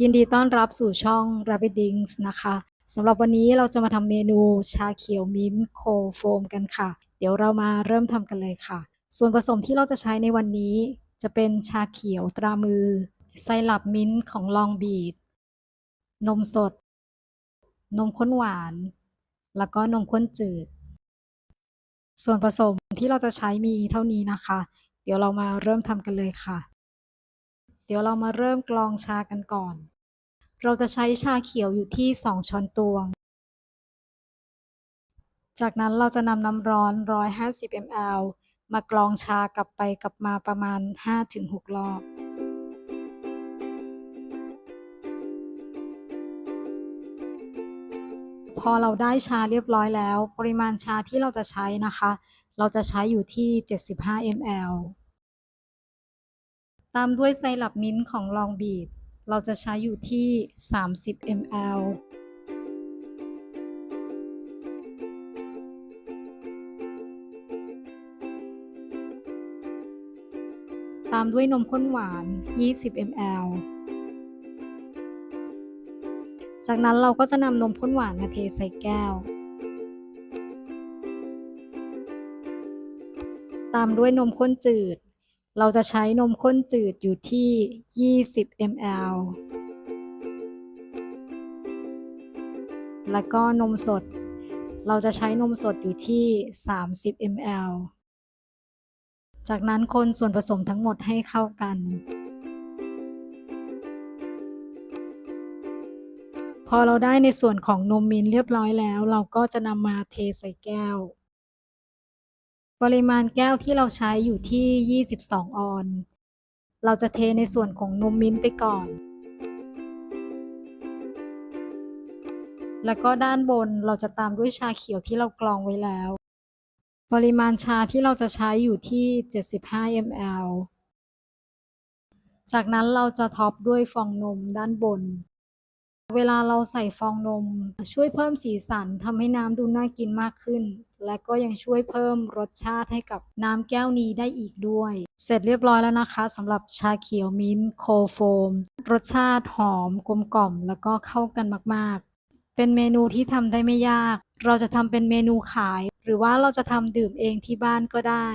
ยินดีต้อนรับสู่ช่อง Rabbit Dings นะคะสำหรับวันนี้เราจะมาทำเมนูชาเขียวมิ้นท์โคโฟมกันค่ะ เดี๋ยวเรามาเริ่มทำกันเลยค่ะ ส่วนผสมที่เราจะใช้ในวันนี้จะเป็นชาเขียวตรามือ ไซรัปมิ้นท์ของลองบีด นมสด นมข้นหวาน แล้วก็นมข้นจืด ส่วนผสมที่เราจะใช้มีเท่านี้นะคะ เดี๋ยวเรามาเริ่มทำกันเลยค่ะ เดี๋ยวเรามาเริ่มกรองชากันก่อน เราจะใช้ชาเขียวอยู่ที่ 2 ช้อนตวง จากนั้นเราจะนำน้ำร้อน 150 ml มากรองชากลับไปกลับมาประมาณ 5-6 รอบพอเราได้ชาเรียบร้อยแล้ว ปริมาณชาที่เราจะใช้นะคะ เราจะใช้อยู่ที่ 75 ml ตามด้วยไซรัปมิ้นท์ของลองบีดเราจะใช้อยู่ที่ 30 ml ตามด้วยนมข้นหวาน 20 ml จากนั้นเราก็จะนำนมข้นหวานมาเทใส่แก้ว ตามด้วยนมข้นจืด เราจะใช้นมข้นจืดอยู่ที่ 20 ml แล้วก็นมสด เราจะใช้นมสดอยู่ที่ 30 ml จากนั้นคนส่วนผสมทั้งหมดให้เข้ากัน พอเราได้ในส่วนของนมมินเรียบร้อยแล้ว เราก็จะนำมาเทใส่แก้ว ปริมาณแก้วที่เราใช้อยู่ที่ 22 ออน เราจะเทในส่วนของนมมิ้นไปก่อน แล้วก็ด้านบนเราจะตามด้วยชาเขียวที่เรากรองไว้แล้ว ปริมาณชาที่เราจะใช้อยู่ที่ 75 ml จากนั้นเราจะท็อปด้วยฟองนมด้านบน เวลาเราใส่ฟองนม ช่วยเพิ่มสีสันทำให้น้ำดูน่ากินมากขึ้น และก็ยังช่วยเพิ่มรสชาติให้กับน้ำแก้วนี้ได้อีกด้วย เสร็จเรียบร้อยแล้วนะคะสำหรับชาเขียวมิ้นท์โคโฟม รสชาติหอมกลมกล่อม แล้วก็เข้ากันมากๆ เป็นเมนูที่ทำได้ไม่ยาก เราจะทำเป็นเมนูขาย หรือว่าเราจะทำดื่มเองที่บ้านก็ได้